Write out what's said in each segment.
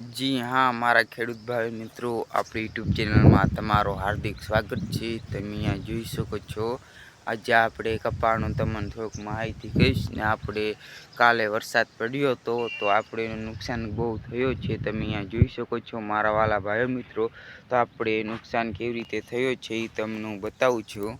જી હા, મારા ખેડૂત ભાઈ મિત્રો, આપણી યુટ્યુબ ચેનલમાં તમારો હાર્દિક સ્વાગત છે. તમે અહીંયા જોઈ શકો છો. આજે આપણે કપાળનું તમને થોડુંક માહિતી કહીશ ને આપણે કાલે વરસાદ પડ્યો હતો, તો આપણે નુકસાન બહુ થયો છે. તમે અહીંયા જોઈ શકો છો મારા વાલા ભાઈઓ મિત્રો, તો આપણે નુકસાન કેવી રીતે થયો છે એ તમને બતાવું છું.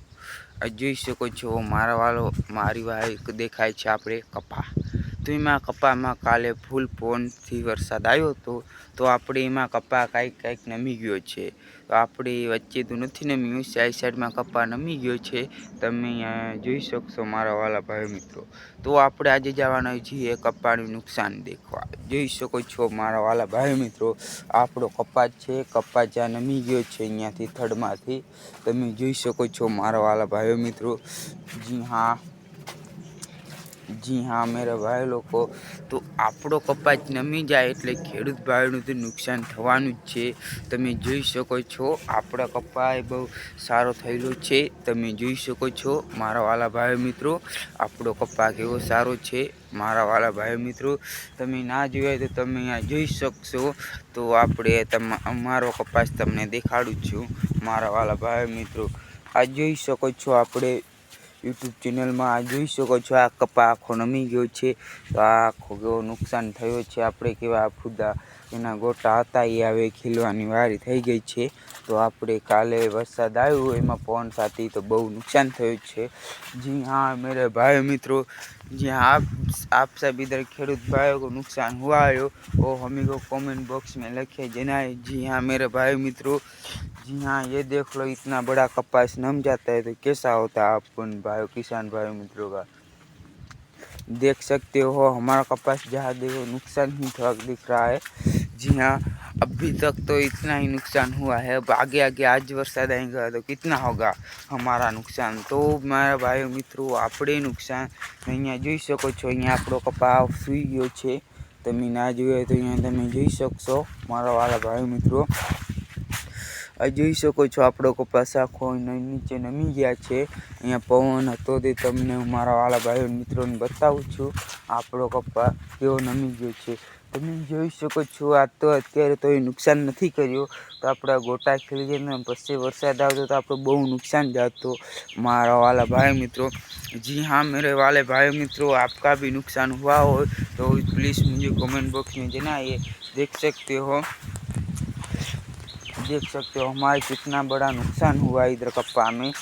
જોઈ શકો છો, મારા વાલો, મારી ભાઈ દેખાય છે આપણે કપા. એમાં કપામાં કાલે ફૂલ પોનથી વરસાદ આવ્યો હતો, તો આપણે એમાં કપા કાંઈક કાંઈક નમી ગયો છે. તો આપણે વચ્ચે તો નથી નમ્યું સાઈડ સાઈડમાં કપા નમી ગયો છે. તમે જોઈ શકશો મારા વાલા ભાઈ મિત્રો. તો આપણે આજે જવાના છીએ કપાનું નુકસાન દેખવા. જોઈ શકો છો મારા વાલા ભાઈ મિત્રો, આપણો કપાસ છે. કપાસ જ્યાં નમી ગયો છે અહીંયાથી થડમાંથી. તમે જોઈ શકો છો મારા વાલા ભાઈઓ મિત્રો. જી હા જી હા, મેરા ભાઈ લોકો. તો આપણો કપાસ નમી જાય એટલે ખેડૂત ભાઈનું તો નુકસાન થવાનું જ છે. તમે જોઈ શકો છો, આપણા કપાસ બહુ સારો થયેલો છે. તમે જોઈ શકો છો, મારા વાલા ભાઈ મિત્રો, આપણો કપાસ કેવો સારો છે. મારા વાલા ભાઈ મિત્રો, તમે ના જોયા તો તમે અહીંયા જોઈ શકશો. તો આપણે તમ, અમારો કપાસ તમને દેખાડું છું. મારા વાલા ભાઈ મિત્રો, આ જોઈ શકો છો આપણે યુટ્યુબ ચેનલમાં આ જોઈ શકો છો આ કપા આખો નમી ગયો છે તો આ આખો કેવો નુકસાન થયો છે આપણે કેવા ફૂદા એના ગોટા હતા એ હવે ખીલવાની વારી થઈ ગઈ છે તો આપણે કાલે વરસાદ આવ્યો એમાં પવન સાથે તો બહુ નુકસાન થયું છે જી हाँ मेरे भाई मित्रों जी हाँ आप आप सब इधर खेडूत भाइयों को नुकसान हुआ है वो हमें को कमेंट बॉक्स में लिखे जनाए जी हाँ मेरे भाई मित्रों जी हाँ ये देख लो इतना बड़ा कपास नम जाता है तो कैसा होता है आप उन भाइयों किसान भाई मित्रों का देख सकते हो हमारा कपास जहाँ देखो नुकसान ही थोड़ा दिख रहा है जी हाँ अभी तक तो इतना ही नुकसान हुआ है अब आगे आगे आज वरसाद आएगा तो कितना होगा हमारा नुकसान तो મારા ભાઈઓ મિત્રો આપણે નુકસાન અહીંયા જોઈ શકો છો અહીંયા આપણો કપાસ સૂઈ ગયો છે તમે ના જોયો તો અહીંયા તમે જોઈ શકશો મારા વાલા ભાઈઓ મિત્રો આ જોઈ શકો છો આપણો કપાસ આખો નીચે નમી ગયા છે અહીંયા પવન હતો તે તમને હું મારા વાલા ભાઈઓ મિત્રોને બતાવું છું આપણો કપાસ કેવો નમી ગયો છે તમે જોઈ શકો છો આ તો અત્યારે તો એ નુકસાન નથી કર્યું તો આપણા ગોટા ખીલી ગયા પછી વરસાદ આવતો તો આપણે બહુ નુકસાન जातो મારા वाला भाई मित्रों जी हाँ मेरे वाले भाई मित्रों आपका भी नुकसान हुआ हो तो प्लीज़ मुझे कमेंट बॉक्स में जनाइए देख सकते हो देख सकते हो, हमारे कितना बड़ा नुकसान हुआ इधर कप्पा में,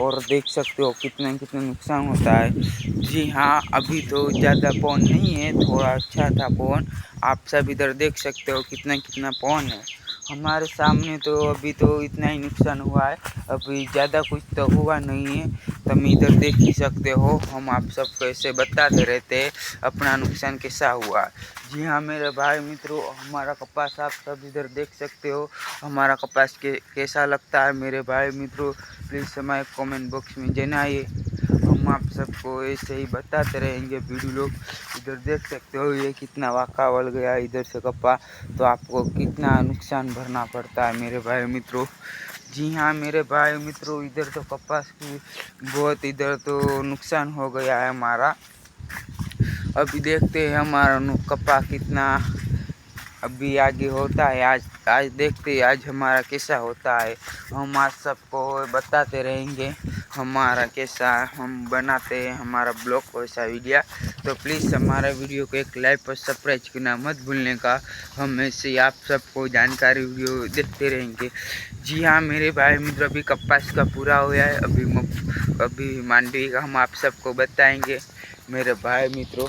और देख सकते हो कितना कितना नुकसान होता है। जी हाँ अभी तो ज़्यादा पवन नहीं है, थोड़ा अच्छा था पवन, आप सब इधर देख सकते हो कितना कितना पवन है। हमारे सामने तो अभी तो इतना ही नुकसान हुआ है। अभी ज़्यादा कुछ तो हुआ नहीं है। तुम इधर देख ही सकते हो, हम आप सबको ऐसे बताते रहते अपना नुकसान कैसा हुआ। जी हाँ मेरे भाई मित्रों, हमारा कपास आप सब इधर देख सकते हो। हमारा कपास के, कैसा लगता है मेरे भाई मित्रों? प्लीज़ हमारे कमेंट बॉक्स में जनाइए। हम आप सबको ऐसे ही बताते रहेंगे वीडियो लोग। इधर देख सकते हो, ये कितना वाका वल गया इधर से कप्पा तो आपको कितना नुकसान भरना पड़ता है मेरे भाई मित्रों। जी हाँ मेरे भाई मित्रों, इधर तो कपास की बहुत इधर तो नुकसान हो गया है हमारा। अभी देखते हैं हमारा कप्पा कितना अभी आगे होता है। आज आज देखते हैं, आज हमारा कैसा होता है। हम आज सबको बताते रहेंगे। हमारा कैसा हम बनाते हैं हमारा ब्लॉग वैसा वीडियो। तो प्लीज़ हमारा वीडियो को एक लाइक और सब्सक्राइब करना मत भूलने का। हम ऐसे आप सबको जानकारी वीडियो देते रहेंगे। जी हाँ मेरे भाई मित्र अभी कपास का पूरा हुआ है। अभी अभी मांडवी का हम आप सबको बताएँगे। मेरे भाई मित्रों,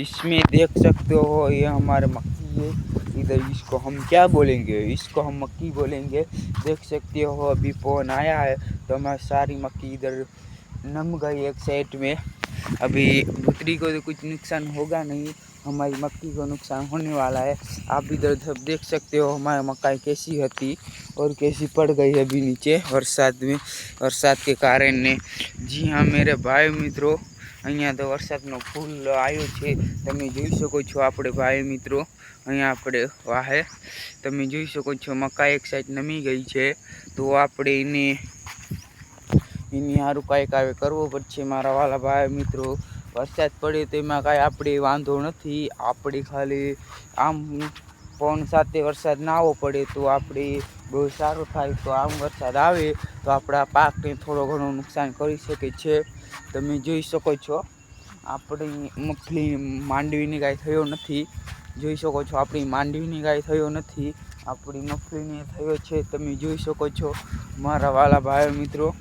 इसमें देख सकते हो ये हमारे मक्की है। इधर इसको हम क्या बोलेंगे? इसको हम मक्की बोलेंगे। देख सकते हो, अभी फ़ोन आया है तो हमारी सारी मक्की इधर नम गई एक साइड में। अभी भुतरी को तो कुछ नुकसान होगा नहीं, हमारी मक्की को नुकसान होने वाला है। आप इधर सब देख सकते हो, हमारी मकाई कैसी હતી और कैसी पड़ गई है अभी नीचे, बरसात में। बरसात के कारण ने। जी हाँ मेरे भाई मित्रों અહીંયા તો વરસાદનો ફૂલ આવ્યો છે. તમે જોઈ શકો છો આપણે ભાઈ મિત્રો. અહીંયા આપણે વાહે તમે જોઈ શકો છો મકા એક સાઈડ નમી ગઈ છે. તો આપણે એને, એની સારું કાંઈક આવે કરવો પડશે મારા વાલા ભાઈ મિત્રો. વરસાદ પડે તો એમાં કાંઈ આપણે વાંધો નથી. આપણે ખાલી આમ પવન સાથે વરસાદ ના આવવો પડે તો આપણે બહુ સારું થાય. તો આમ વરસાદ આવે તો આપણા પાકને થોડો ઘણો નુકસાન કરી શકે છે. તમે જોઈ શકો છો, આપણી મગફળી માંડવીની કાંઈ થયો નથી. જોઈ શકો છો, આપણી માંડવીની કાંઈ થયો નથી. આપણી મગફળીને થયો છે. તમે જોઈ શકો છો, મારા વાલા ભાઈ મિત્રો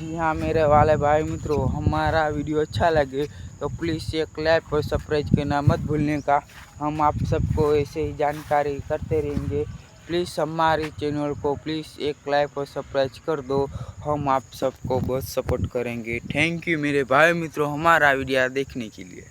जी हाँ मेरे वाले भाई मित्रों, हमारा वीडियो अच्छा लगे तो प्लीज़ एक लाइक और सब्सक्राइब करना मत भूलने का। हम आप सबको ऐसे ही जानकारी करते रहेंगे। प्लीज़ हमारे चैनल को प्लीज़ एक लाइक और सब्सक्राइब कर दो। हम आप सबको बहुत सपोर्ट करेंगे। थैंक यू मेरे भाई मित्रों, हमारा वीडियो देखने के लिए।